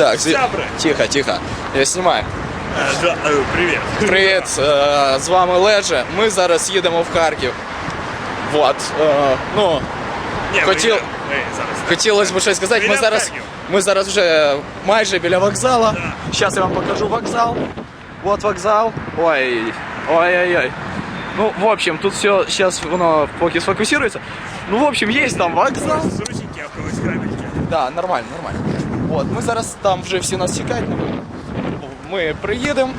Так, зі- Сябри. тихо, тихо. Я знімаю. Е, да, е, Привіт. Привіт, е, з вами Леже. Ми зараз їдемо в Харків. Вот. е, Ну, Ні, Хотів- ми- ми зараз. хотілося б щось сказати. Ми Біля зараз, Харків. ми зараз вже майже біля вокзалу. Зараз я вам покажу вокзал. Вот вокзал. Ой, ой-ой-ой. Ну, в общем, тут все сейчас воно поки сфокусируется. Ну, в общем, есть там вокзал. Зручненькі, а в когось крабельки. Да, нормально, нормально. От, ми зараз там вже всі нас чекають. Ми приїдемо.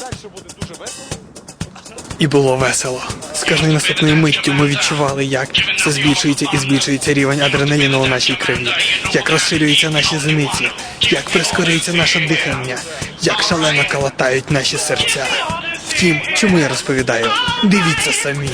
Далі буде дуже весело. І було весело. З кожною наступною миттю ми відчували, як все збільшується і збільшується рівень адреналіну у нашій крові, як розширюються наші зениці, як прискорюється наше дихання, як шалено калатають наші серця. Втім, чому я розповідаю? Дивіться самі.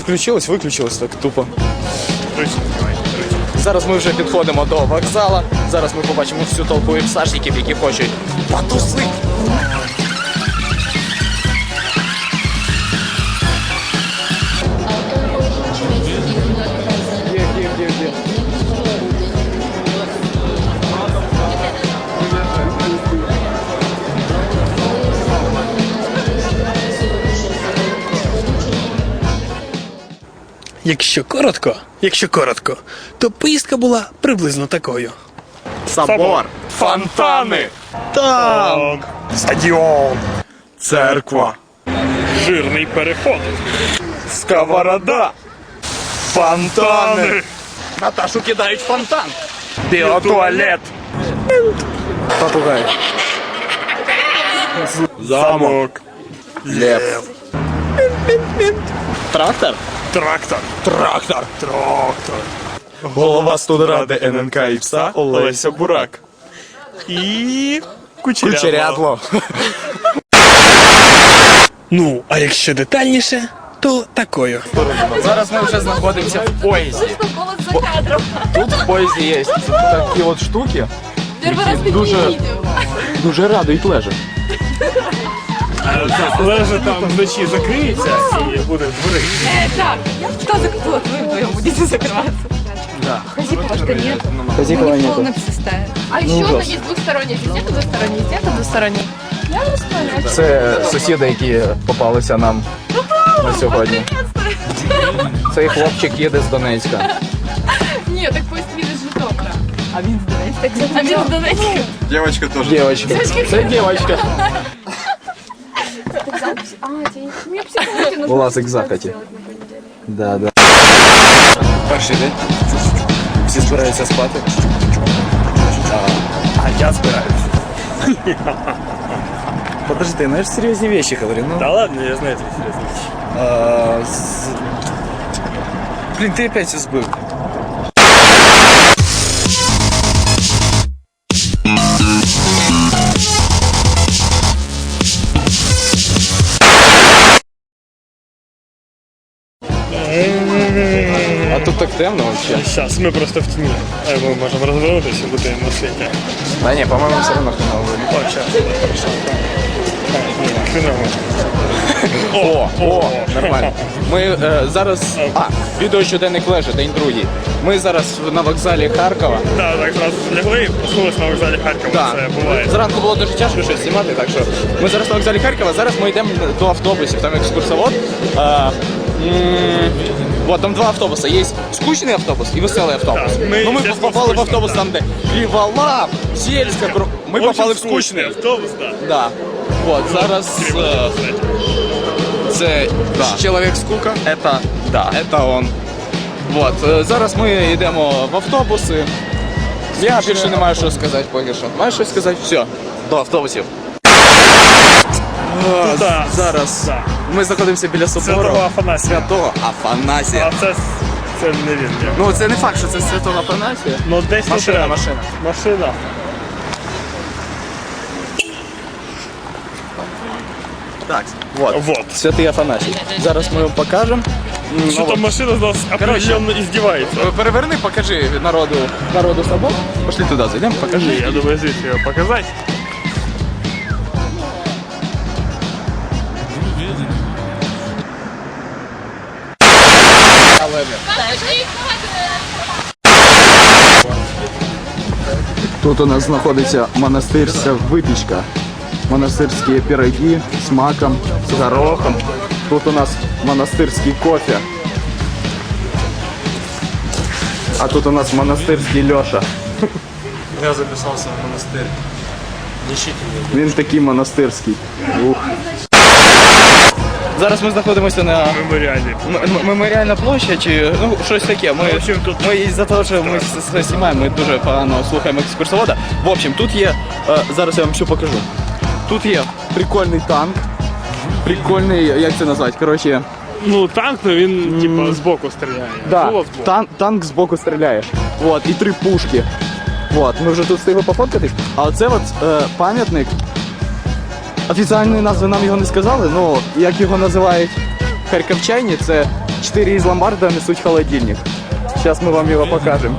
Включилось, виключилось так тупо. Зараз ми вже підходимо до вокзала. Зараз ми побачимо всю толпу іпсашників, які хочуть потусити. Якщо коротко, якщо коротко, то поїздка була приблизно такою. Собор, фонтани, Так. Стадіон. церква, Жирний переход. сковорода, фонтани. Наташу кидають фонтан. Біотуалет. Попугай. Замок. Лев. Трактор? Трактор. Трактор. Трактор. Голова студради ННК і ПСА Олеся Бурак. І кучерядло. Кучерядло. Ну, а якщо детальніше, то такою. Зараз ми вже знаходимося в поїзді. за кадром. Тут в поїзді є такі от штуки. Первый раз такие Дуже- видео. Дуже радують лежа. Лежа там вночі закриється і буде двори. Э, так, кто за кто? Вы вдвоем будете закрываться. Да. Хозяйка нет. Хозяйкова Мы не в нету. полном составе. А еще ужас. одна есть двухсторонняя. Здесь нету двухсторонней, здесь нету двухсторонней. Я не справляюсь. Це сусіди, які попалися нам на сьогодні. Цей хлопчик їде з Донецька. Нет, так пусть видит Житомира. А він з Донецька. А він з Донецька. Дівчинка. Це дівчинка. мне психологи нужно. Власик в захаті. Да, да. Перший день. Всі збираються спати. А я збираюсь. Подожди, ну я ж серйозні вещи говорю. Ну, Та ладно, я знаю твої серйозні. а, з- Блін, ти опять збив. Так темно вообще. Зараз ми просто в тіні. Е, Ми можемо розвернутися і бути на світі. Да не, по-моему, все равно хреново выглядит. О, зараз. Хреново. О, о, нормально. Ми е, зараз. А, відео щоденник лежа, день другий. Ми зараз на вокзалі Харкова. Так, так зразу лягли і проснулись на вокзалі Харкова. Да. Це буває. Зранку було дуже тяжко щось знімати, так що ми зараз на вокзалі Харкова, зараз ми йдемо до автобусів, там екскурсовод. А, м, вот, там два автобуса. Є скучний автобус і веселий автобус. Так, ми ну, ми йдемо в попали в скучний, автобус так. там, де Ліволап, Сільська, Кру- Ми попали в скучний. автобус, так. Да. Вот, зараз е, це да. чоловік скука. Это, да, это он. Вот, е, зараз ми йдемо в автобуси. Я більше не маю що сказати поки що. Маєш щось сказати? Все, до автобусів. Е, да. Зараз Да. Ми знаходимося біля собору Святого Афанасія. Святого Афанасія. А це це не він. ні. Ну це не факт, що це Святого Афанасія. Ну десь не Машина, треба. машина. Машина. Так, вот. Вот. Святий Афанасій. Зараз ми вам покажемо. М, Що ну, там машина з нас определенно іздівається. от. Переверни, покажи народу, народу собак. Пошли туди, зайдемо, покажи. Я думаю, звідси його показати. Тут у нас знаходиться монастирська випічка. Монастирські пироги з маком, з горохом. Тут у нас монастирський кофе. А тут у нас монастирський Льоша. Я записався в монастир. Він такий монастирський. Ух. Зараз ми знаходимося на Меморіальний. м- м- меморіальна площа чи ну щось таке. Ми, В общем, тут- ми із-за того, що ми це знімаємо, ми дуже погано слухаємо екскурсовода. В общем, тут є. е, зараз я вам все покажу. Тут є прикольний танк. Прикольний, як це назвати? Коротше, Ну танк, ну він типа збоку стріляє. да, Було збоку. тан- танк збоку стріляє. Вот, і три пушки. Вот, ми вже тут встигли пофоткатись. А це от е, пам'ятник. Офіціальної назви нам його не сказали, але як його називають харківчані, це чотири із ломбарда несуть холодильник. Зараз ми вам його покажемо.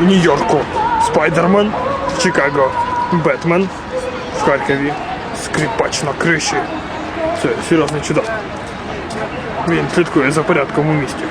В Нью-Йорку Спайдермен, в Чикаго Бетмен, в Харкові скрипач на криші. Це серйозний чудак. Він слідкує за порядком у місті.